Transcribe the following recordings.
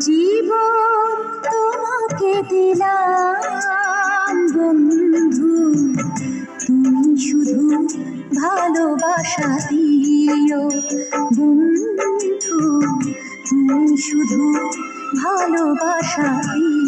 জীবন তোমাকে দিলাম বন্ধু। তুমি শুধু ভালোবাসা বন্ধু। তুমি শুধু ভালোবাসা দিও।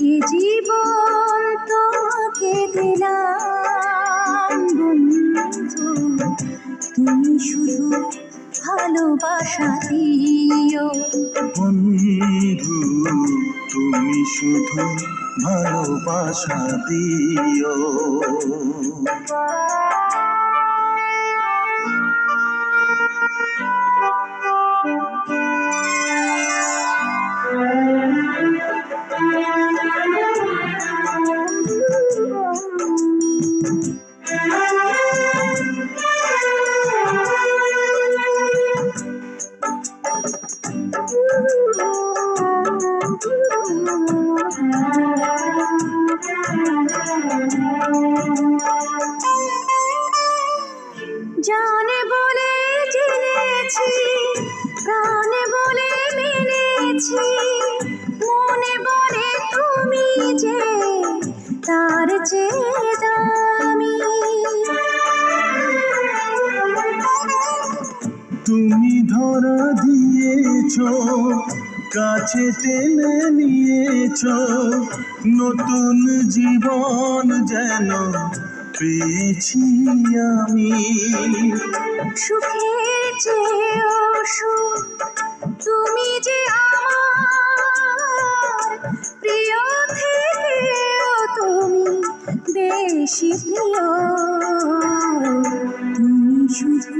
এ জীবন তোমাকে দিলাম বন্ধু। তুমি শুধু ভালোবাসা দিও। বন্ধু, তুমি শুধু ভালোবাসা দিও। জানে তুমি ধরা দিয়েছ, কাছে টেনে নিয়েছ, নতুন জীবন যেন পেয়েছি আমি। সুখের চেয়েও সুখ, তুমি যে আমার প্রিয় থেকেও তুমি বেশি প্রিয়। তুমি শুধু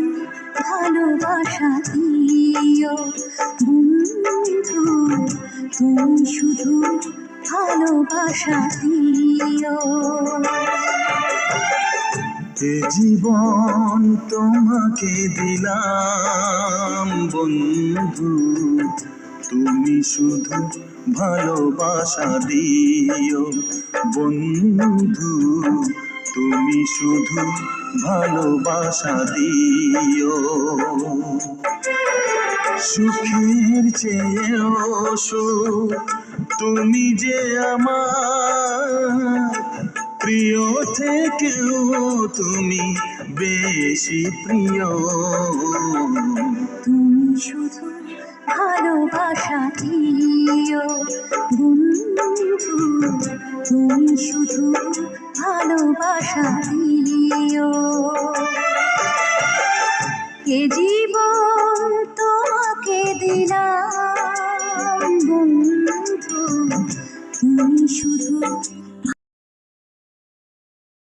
এ জীবন তোমাকে দিলাম। বন্ধু, তুমি শুধু ভালোবাসা দিও। বন্ধু, তুমি শুধু ভালোবাসা দিও। সুখের চেয়েও সুখ, তুমি যে আমার প্রিয় থেকেও তুমি বেশি প্রিয়। তুমি শুধু ভালোবাসা দিও।